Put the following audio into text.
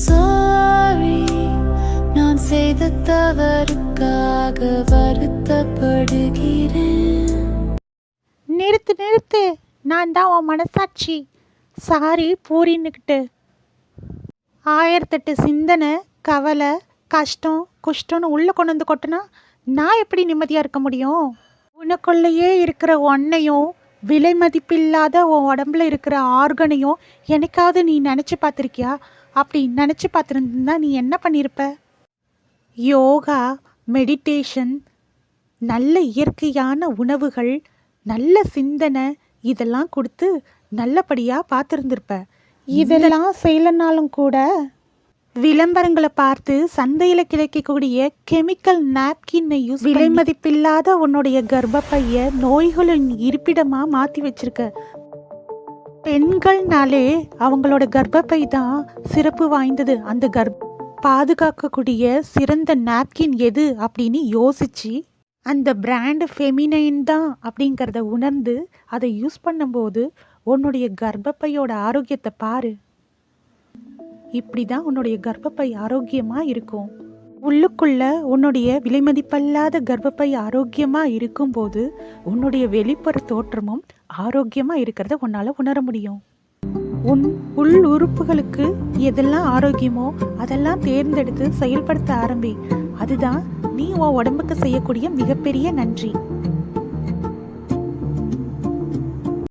sorry. நான் செய்த தவறுக்காக வருத்தப்படுகிறேன். நிறுத்து நிறுத்து. நான் தான் உன் மனசாட்சி. சாரி பூரின்னுக்கிட்டு. ஆயிரத்தெட்டு சிந்தனை கவலை கஷ்டம் குஷ்டம்னு உள்ளே கொண்டு வந்து கொட்டினா நான் எப்படி நிம்மதியாக இருக்க முடியும்? உனக்குள்ளேயே இருக்கிற ஒன்னையும் விலை மதிப்பில்லாத உன் உடம்புல இருக்கிற ஆர்கனையும் எனக்காவது நீ நினச்சி பார்த்துருக்கியா? அப்படி நினச்சி பார்த்துருந்தா நீ என்ன பண்ணியிருப்ப யோகா மெடிடேஷன் நல்ல இயற்கையான உணவுகள் நல்ல சிந்தனை இதெல்லாம் கொடுத்து நல்லபடியாக பார்த்துருந்துருப்ப. இதெல்லாம் செய்யலனாலும் கூட விளம்பரங்களை பார்த்து சந்தையில் கிடைக்கக்கூடிய கெமிக்கல் நாப்கின்னை யூஸ் விலை மதிப்பில்லாத உன்னுடைய கர்ப்பப்பைய நோய்களின் இருப்பிடமாக மாற்றி வச்சிருக்க. பெண்கள்னாலே அவங்களோட கர்ப்பப்பை தான் சிறப்பு வாய்ந்தது. அந்த கர்ப் பாதுகாக்கக்கூடிய சிறந்த நாப்கின் எது அப்படின்னு யோசிச்சு அந்த பிராண்டு ஃபெமினைன் தான் அப்படிங்கிறத உணர்ந்து அதை யூஸ் பண்ணும்போது உன்னுடைய கர்ப்பப்பையோட ஆரோக்கியத்தை பாரு. இப்படி தான் உன்னுடைய கர்ப்பப்பை ஆரோக்கியமாக இருக்கும். உள்ளுக்குள்ள உன்னுடைய விலைமதிப்பல்லாத கர்ப்பப்பை ஆரோக்கியமாக இருக்கும்போது உன்னுடைய வெளிப்புற தோற்றமும் ஆரோக்கியமாக இருக்கிறத உன்னால் உணர முடியும். உன் உள் உறுப்புகளுக்கு எதெல்லாம் ஆரோக்கியமோ அதெல்லாம் தேர்ந்தெடுத்து செயல்படுத்த ஆரம்பி. அதுதான் நீ உன் உடம்புக்கு செய்யக்கூடிய மிகப்பெரிய நன்றி.